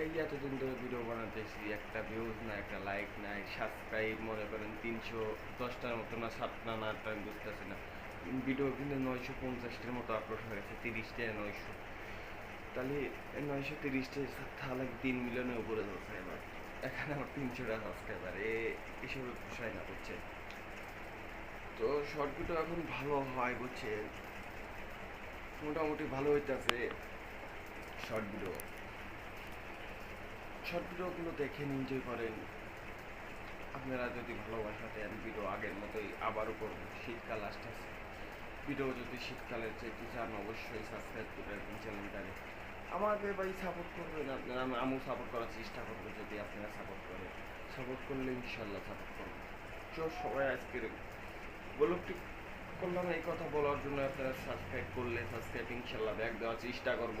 এই যে এতদিন ধরে ভিডিও বানাতেছি, একটা ভিউজ না একটা লাইক নাই সাবস্ক্রাইব মনে করেন তিনশো দশটার মতো না, সাতটা না আটটা আমি বুঝতেছি না। ভিডিও কিন্তু নয়শো পঞ্চাশটার মতো আপলোড হয়ে গেছে তিরিশটা নয়শো। তাহলে নয়শো তিরিশটা তাহলে তিন মিলিয়নের উপরে ধরছে এবার। এখানে আমার তিনশোটা সাবস্ক্রাইবার এ এসব পোষায় না বুঝছে তো শর্ট এখন ভালো হয় বুঝছে মোটামুটি ভালো হইতেছে শর্ট ভিডিও শর্ট ভিডিওগুলো দেখেন এনজয় করেন। আপনারা যদি ভালোবাসা দেন ভিডিও আগের মতোই আবারও করব। শীতকাল আসতেছে। ভিডিও যদি শীতকালের চাইতে চান, অবশ্যই সাবস্ক্রাইব করে রাখবেন চ্যানেলটাকে আমাকে ভাই সাপোর্ট করবেন আপনারা, আমি আমিও সাপোর্ট করার চেষ্টা করব যদি আপনারা সাপোর্ট করেন। সাপোর্ট করলে ইনশাল্লাহ সাপোর্ট করব। তো সবাই আজকের বলুকটি করলাম এই কথা বলার জন্য আপনারা সাবস্ক্রাইব করলে সাবস্ক্রাইব ইনশাল্লাহ ব্যাক দেওয়ার চেষ্টা করব।